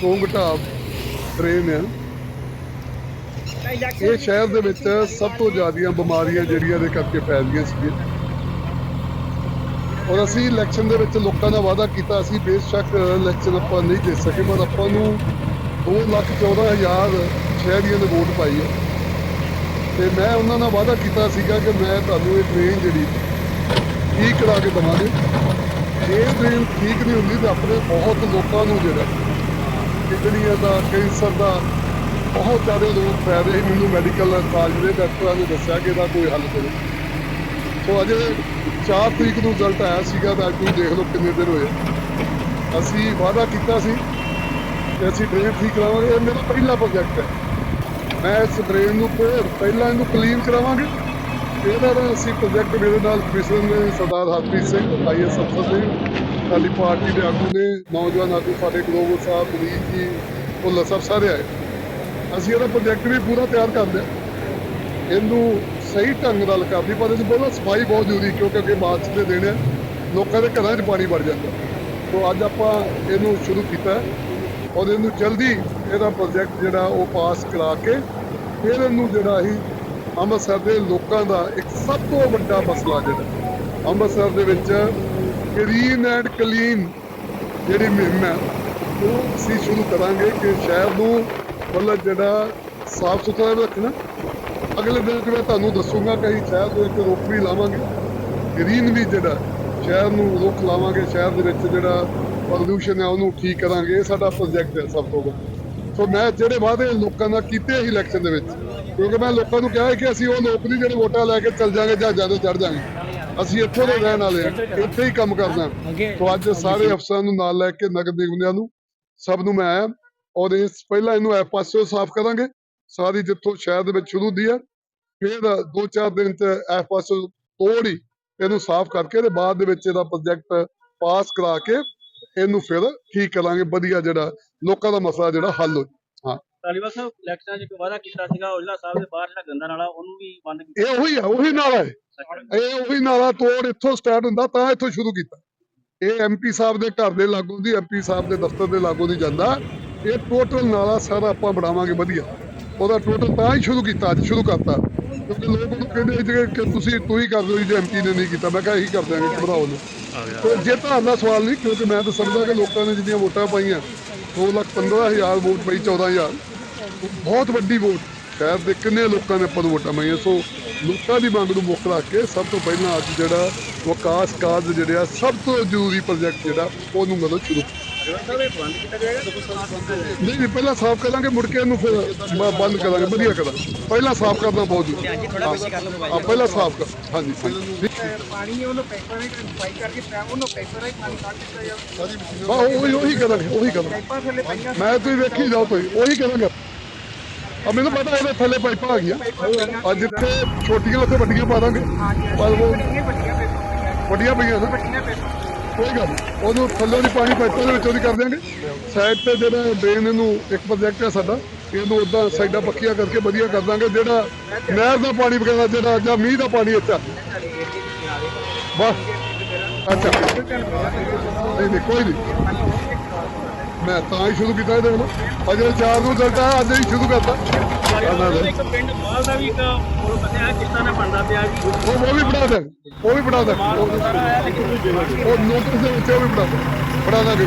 Song ਢਾਬ train ਆ। ਇਹ ਸ਼ਹਿਰ ਦੇ ਵਿੱਚ ਸਭ ਤੋਂ ਜ਼ਿਆਦੀਆਂ ਬਿਮਾਰੀਆਂ ਜਿਹੜੀਆਂ ਦੇ ਕਰਕੇ ਫੈਲਦੀਆਂ ਸੀਗੀਆਂ। ਔਰ ਅਸੀਂ ਇਲੈਕਸ਼ਨ ਦੇ ਵਿੱਚ ਲੋਕਾਂ ਦਾ ਵਾਅਦਾ ਕੀਤਾ, ਅਸੀਂ ਬੇਸ਼ੱਕ ਇਲੈਕਸ਼ਨ ਆਪਾਂ ਨਹੀਂ ਜਿੱਤ ਸਕੇ, ਪਰ ਆਪਾਂ ਨੂੰ 2 ਲੱਖ 14 ਹਜ਼ਾਰ ਸ਼ਹਿਰੀਆਂ ਨੇ ਵੋਟ ਪਾਈ ਹੈ। ਤੇ ਮੈਂ ਉਹਨਾਂ ਨਾਲ ਵਾਅਦਾ ਕੀਤਾ ਸੀਗਾ ਕਿ ਮੈਂ ਤੁਹਾਨੂੰ ਇਹ ਟ੍ਰੇਨ ਜਿਹੜੀ, ਠੀਕ ਕਰਾ ਕੇ ਦਵਾਂਗੇ। ਜੇ ਟ੍ਰੇਨ ਠੀਕ ਨਹੀਂ ਹੁੰਦੀ ਤਾਂ ਆਪਣੇ ਬਹੁਤ ਲੋਕਾਂ ਨੂੰ ਜਿਹੜਾ ਕਿਡਨੀਆਂ ਦਾ ਕੈਂਸਰ ਦਾ ਬਹੁਤ ਜ਼ਿਆਦਾ ਲੋਕ ਪੈ ਰਹੇ ਮੈਨੂੰ ਮੈਡੀਕਲ ਕਾਲਜ ਦੇ ਡਾਕਟਰਾਂ ਨੇ ਦੱਸਿਆ ਕਿ ਇਹਦਾ ਕੋਈ ਹੱਲ ਕਰੋ। ਸੋ ਅਜੇ 4 ਤਰੀਕ ਨੂੰ ਰਿਜ਼ਲਟ ਆਇਆ ਸੀਗਾ, ਤਾਂ ਅੱਜ ਤੁਸੀਂ ਦੇਖ ਲਓ ਕਿੰਨੇ ਦਿਨ ਹੋਏ ਅਸੀਂ ਵਾਅਦਾ ਕੀਤਾ ਸੀ ਕਿ ਅਸੀਂ ਟ੍ਰੇਨ ਠੀਕ ਕਰਾਵਾਂਗੇ, ਇਹ ਮੇਰਾ ਪਹਿਲਾ ਪ੍ਰੋਜੈਕਟ ਹੈ। ਮੈਂ ਇਸ ਟ੍ਰੇਨ ਨੂੰ ਕੋਰ ਪਹਿਲਾਂ ਇਹਨੂੰ ਕਲੀਨ ਕਰਾਵਾਂਗੇ। ਇਹਦਾ ਤਾਂ ਅਸੀਂ ਪ੍ਰੋਜੈਕਟ ਮੇਰੇ ਨਾਲ ਕ੍ਰਿਸ਼ਨ ਨੇ, ਸਰਦਾਰ ਹਰਪ੍ਰੀਤ ਸਿੰਘ ਆਈਐਸ ਅਫਸਰ ਨੇ ਸਾਡੀ ਪਾਰਟੀ ਦੇ ਆਗੂ ਨੇ, ਨੌਜਵਾਨ ਆਗੂ ਸਾਡੇ ਗਲੋਬਲ ਸਾਹਿਬ ਮਨੀਤ ਜੀ ਭੁੱਲਰ ਸਾਹਿਬ ਸਾਰੇ ਆਏ। ਅਸੀਂ ਇਹਦਾ ਪ੍ਰੋਜੈਕਟ ਵੀ ਪੂਰਾ ਤਿਆਰ ਕਰ ਲਿਆ। ਇਹਨੂੰ ਸਹੀ ਢੰਗ ਨਾਲ ਕਰਦੀ ਪਰ ਇਹਦੀ ਬਹੁਤ ਸਫ਼ਾਈ ਬਹੁਤ ਜ਼ਰੂਰੀ, ਕਿਉਂਕਿ ਅੱਗੇ ਮਾਰਚ ਦੇ ਦਿਨ ਹੈ, ਲੋਕਾਂ ਦੇ ਘਰਾਂ 'ਚ ਪਾਣੀ ਵੜ ਜਾਂਦਾ। ਸੋ ਅੱਜ ਆਪਾਂ ਇਹਨੂੰ ਸ਼ੁਰੂ ਕੀਤਾ ਔਰ ਇਹਨੂੰ ਜਲਦੀ ਇਹਦਾ ਪ੍ਰੋਜੈਕਟ ਜਿਹੜਾ ਉਹ ਪਾਸ ਕਰਾ ਕੇ ਫਿਰ ਇਹਨੂੰ ਜਿਹੜਾ ਹੀ ਅੰਮ੍ਰਿਤਸਰ ਦੇ ਲੋਕਾਂ ਦਾ ਇੱਕ ਸਭ ਤੋਂ ਵੱਡਾ ਮਸਲਾ ਜਿਹੜਾ, ਅੰਮ੍ਰਿਤਸਰ ਦੇ ਵਿੱਚ ਗ੍ਰੀਨ ਐਂਡ ਕਲੀਨ ਜਿਹੜੀ ਮੁਹਿੰਮ ਹੈ, ਉਹ ਅਸੀਂ ਸ਼ੁਰੂ ਕਰਾਂਗੇ ਕਿ ਸ਼ਹਿਰ ਨੂੰ ਮਤਲਬ ਜਿਹੜਾ ਸਾਫ਼ ਸੁਥਰਾ ਰੱਖਣਾ। ਅਗਲੇ ਦਿਨ 'ਚ ਮੈਂ ਤੁਹਾਨੂੰ ਦੱਸੂਗਾ ਕਿ ਅਸੀਂ ਸ਼ਹਿਰ ਦੇ ਇੱਕ ਰੁੱਖ ਵੀ ਲਾਵਾਂਗੇ। ਗ੍ਰੀਨ ਵੀ ਜਿਹੜਾ ਸ਼ਹਿਰ ਨੂੰ ਰੁੱਖ ਲਾਵਾਂਗੇ, ਸ਼ਹਿਰ ਦੇ ਵਿੱਚ ਜਿਹੜਾ ਪ੍ਰਦੂਸ਼ਣ ਹੈ ਉਹਨੂੰ ਠੀਕ ਕਰਾਂਗੇ, ਇਹ ਸਾਡਾ ਪ੍ਰੋਜੈਕਟ ਹੈ ਸਭ ਤੋਂ ਵੱਡਾ। ਸੋ ਮੈਂ ਜਿਹੜੇ ਵਾਅਦੇ ਲੋਕਾਂ ਨਾਲ ਕੀਤੇ ਸੀ ਇਲੈਕਸ਼ਨ ਦੇ ਵਿੱਚ, ਕਿਉਂਕਿ ਮੈਂ ਲੋਕਾਂ ਨੂੰ ਕਿਹਾ ਕਿ ਅਸੀਂ ਉਹ ਲੋਕ ਨਹੀਂ ਜਿਹੜੇ ਵੋਟਾਂ ਲੈ ਕੇ ਚੱਲ ਜਾਾਂਗੇ ਜਾਂ ਜਦੋਂ ਚੜ ਜਾਾਂਗੇ ਅਸੀਂ ਇੱਥੋਂ ਦੇ ਰਹਿਣ ਵਾਲੇ ਹਾਂ ਇੱਥੇ ਹੀ ਕੰਮ ਕਰਨਾ ਸੋ ਅੱਜ ਸਾਰੇ ਅਫਸਰਾਂ ਨੂੰ ਨਾਲ ਲੈ ਕੇ ਨਗਰ ਨਿਗਮ ਨੂੰ ਸਭ ਨੂੰ ਮੈਂ ਆਇਆ ਔਰ ਇਸ ਪਹਿਲਾਂ ਇਹਨੂੰ ਇਹ ਪਾਸਿਓਂ ਸਾਫ਼ ਕਰਾਂਗੇ। ਸਾਰੀ ਜਿੱਥੋਂ ਸ਼ਹਿਰ ਦੇ ਵਿੱਚ ਸ਼ੁਰੂ ਹੁੰਦੀ ਹੈ ਫਿਰ ਦੋ ਚਾਰ ਦਿਨ ਚ ਇਹ ਪਾਸਿਓਂ ਤੋੜ ਹੀ ਇਹਨੂੰ ਸਾਫ਼ ਕਰਕੇ ਤੇ ਬਾਅਦ ਦੇ ਵਿੱਚ ਇਹਦਾ ਪ੍ਰੋਜੈਕਟ ਪਾਸ ਕਰਾ ਕੇ ਇਹਨੂੰ ਫਿਰ ਠੀਕ ਕਰਾਂਗੇ ਵਧੀਆ ਜਿਹੜਾ ਲੋਕਾਂ ਦਾ ਮਸਲਾ ਜਿਹੜਾ ਹੱਲ ਹੋ ਹਾਂ। ਤਾਲੀਬਾਨ ਸਾਹਿਬ ਇਲੈਕਸ਼ਨਾਂ 'ਚ ਇੱਕ ਵਾਅਦਾ ਕੀਤਾ ਸੀਗਾ ਔਜਲਾ ਸਾਹਿਬ ਦੇ ਬਾਹਰ ਜਿਹੜਾ ਗੰਦਾ ਨਾਲਾ ਉਹਨੂੰ ਵੀ ਬੰਦ ਕੀਤਾ। ਇਹ ਉਹੀ ਆ ਉਹੀ ਨਾਲਾ ਹੈ। ਇਹ ਉਹੀ ਨਾਲਾ ਤੋੜ ਇੱਥੋਂ ਸਟਾਰਟ ਹੁੰਦਾ ਤਾਂ ਇੱਥੋਂ ਸ਼ੁਰੂ ਕੀਤਾ। ਇਹ ਐਮਪੀ ਸਾਹਿਬ ਦੇ ਘਰ ਦੇ ਲਾਗੋਂ ਦੀ ਐਮਪੀ ਸਾਹਿਬ ਦੇ ਦਫ਼ਤਰ ਦੇ ਲਾਗੋਂ ਦੀ ਜਾਂਦਾ। ਇਹ ਟੋਟਲ ਨਾਲਾ ਸਾਰਾ ਆਪਾਂ ਬਣਾਵਾਂਗੇ ਵਧੀਆ। ਉਹਦਾ ਟੋਟਲ ਤਾਂ ਹੀ ਸ਼ੁਰੂ ਕੀਤਾ ਅੱਜ ਸ਼ੁਰੂ ਕਰਤਾ। ਕਿਉਂਕਿ ਲੋਕ ਉਹਨੂੰ ਕਹਿੰਦੇ ਕਿ ਤੁਸੀਂ ਤੂੰ ਹੀ ਕਰ ਦਿਓ ਜੀ, ਐਮਪੀ ਨੇ ਨਹੀਂ ਕੀਤਾ। ਮੈਂ ਕਿਹਾ ਇਹੀ ਕਰ ਦਿਆਂਗੇ ਘਬਰਾਓ ਨਾ ਤੇ ਜੇ ਤੁਹਾਡਾ ਸਵਾਲ ਨਹੀਂ ਕਿਉਂਕਿ ਮੈਂ ਤਾਂ ਸਮਝਦਾ ਕਿ ਲੋਕਾਂ ਨੇ ਜਿੰਨੀਆਂ ਵੋਟਾਂ ਪਾਈਆਂ 2 ਲੱਖ 15000 ਵੋਟ ਪਈ 14000 ਬਹੁਤ ਵੱਡੀ ਵੋਟ। ਸ਼ਹਿਰ ਦੇ ਕਿੰਨੇ ਲੋਕਾਂ ਨੇ ਆਪਾਂ ਨੂੰ ਵੋਟਾਂ ਪਾਈਆਂ? ਸੋ ਲੋਕਾਂ ਦੀ ਮੰਗ ਨੂੰ ਮੁੱਖ ਰੱਖ ਕੇ ਸਭ ਤੋਂ ਪਹਿਲਾਂ ਅੱਜ ਜਿਹੜਾ ਵਿਕਾਸ ਕਾਰਜ ਜਿਹੜੇ ਆ ਸਭ ਤੋਂ ਜ਼ਰੂਰੀ ਪ੍ਰੋਜੈਕਟ ਜਿਹੜਾ ਉਹਨੂੰ ਮਤਲਬ ਸ਼ੁਰੂ ਸਾਹਿਬ ਇਹ ਬੰਦ ਕੀਤਾ ਜਾਏਗਾ। ਨਹੀਂ ਨਹੀਂ ਪਹਿਲਾਂ ਸਾਫ਼ ਕਰਾਂਗੇ ਮੁੜ ਕੇ ਇਹਨੂੰ ਫਿਰ ਬੰਦ ਕਰਾਂਗੇ ਵਧੀਆ ਕਰਾਂਗੇ ਪਹਿਲਾਂ ਸਾਫ਼ ਕਰਨਾ ਬਹੁਤ ਜ਼ਰੂਰੀ ਹੈ। ਪਹਿਲਾਂ ਸਾਫ਼ ਕਰ ਹਾਂਜੀ ਪਾਣੀ ਉਹਨੂੰ ਪੈਪਰ ਨਾਲ ਪਾਈ ਕਰਕੇ ਉਹਨੂੰ ਪੈਪਰ ਨਾਲ ਪਾਣੀ ਕੱਢ ਦਿੱਤਾ ਜਾਵੇ। ਉਹੀ ਉਹੀ ਕਰਾਂਗੇ ਉਹੀ ਕਰਾਂਗੇ। ਮੈਂ ਤੁਸੀਂ ਵੇਖੀ ਜਾਓ ਤੁਸੀਂ ਉਹੀ ਕਰਾਂਗੇ ਆ ਮੈਨੂੰ ਪਤਾ ਇਹਦੇ ਥੱਲੇ ਪਾਈਪਾਂ ਆ ਗਈਆਂ। ਆ ਜਿੱਥੇ ਛੋਟੀਆਂ ਉੱਥੇ ਵੱਡੀਆਂ ਪਾ ਦਾਂਗੇ। ਪਰ ਉਹ ਵੱਡੀਆਂ ਪਈਆਂ ਨਾ। ਕੋਈ ਗੱਲ ਨੀ। ਉਹਨੂੰ ਥੱਲੇ ਦੀ ਪਾਣੀ ਪਾਈਪਾਂ ਦੇ ਵਿੱਚੋਂ ਦੀ ਕਰ ਦਿਆਂਗੇ। ਸਾਈਡ ਤੇ ਜਿਹੜਾ ਡਰੇਨ ਇਹਨੂੰ ਇੱਕ ਪ੍ਰੋਜੈਕਟ ਹੈ ਸਾਡਾ, ਇਹਨੂੰ ਉਦਾਂ ਸਾਈਡਾਂ ਪੱਕੀਆਂ ਕਰਕੇ ਵਧੀਆ ਕਰ ਦਾਂਗੇ। ਜਿਹੜਾ ਨਹਿਰ ਦਾ ਪਾਣੀ ਵਗੈਰਾ, ਜਿਹੜਾ ਜਾਂ ਮੀਂਹ ਦਾ ਪਾਣੀ ਇੱਥੇ ਬਸ। ਅੱਛਾ। ਨਹੀਂ ਨਹੀਂ, ਕੋਈ ਨਹੀਂ। ਮੈਂ ਤਾਂ ਹੀ ਸ਼ੁਰੂ ਕੀਤਾ ਇਹਦੇ ਵੱਲੋਂ ਅਜੇ ਚਾਰ ਨੂੰ ਰਿਜ਼ਲਟ ਆ ਅੱਜ ਹੀ ਸ਼ੁਰੂ ਕਰਤਾ। ਇੱਕ ਪਿੰਡ ਮਾਲ ਦਾ ਵੀ ਇੱਕ ਪੁਲ ਬਣਿਆ ਕਿਸ਼ਤਾਂ ਨਾਲ ਬਣਦਾ ਪਿਆ ਜੀ? ਉਹ ਉਹ ਵੀ ਬਣਾ ਦੇ ਉਹ ਵੀ ਬਣਾ ਦੇ ਉਹ ਨੋਟਿਸ ਦੇ ਵਿੱਚ ਉਹ ਵੀ ਬਣਾ ਦੇ ਬਣਾ ਦਾਂਗੇ।